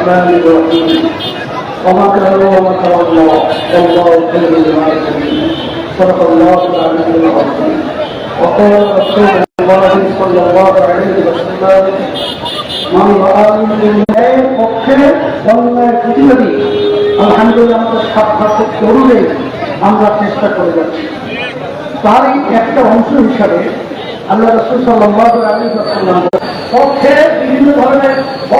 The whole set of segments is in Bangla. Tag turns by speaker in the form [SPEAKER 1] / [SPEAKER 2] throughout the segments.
[SPEAKER 1] الرحمن الرحيم ومكروا ومكر الله والله خير الماكرين صدق الله العلي العظيم وقال رسول الله صلى الله عليه وسلم من رأى من পক্ষে অন্যায় প্রতিবাদী আলহামদুলিল্লাহ আমাদের সাক্ষাৎ করলে আমরা চেষ্টা করে যাচ্ছি তারই একটা অংশ হিসাবে আল্লাহ রসুল সাল্লাহ আলী সাল্লাম পক্ষে বিভিন্ন ধরনের বক্তব্য তারা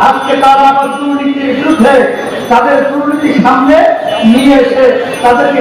[SPEAKER 1] আজকে তারা দুর্নীতির বিরুদ্ধে তাদের দুর্নীতির সামনে নিয়ে এসে তাদেরকে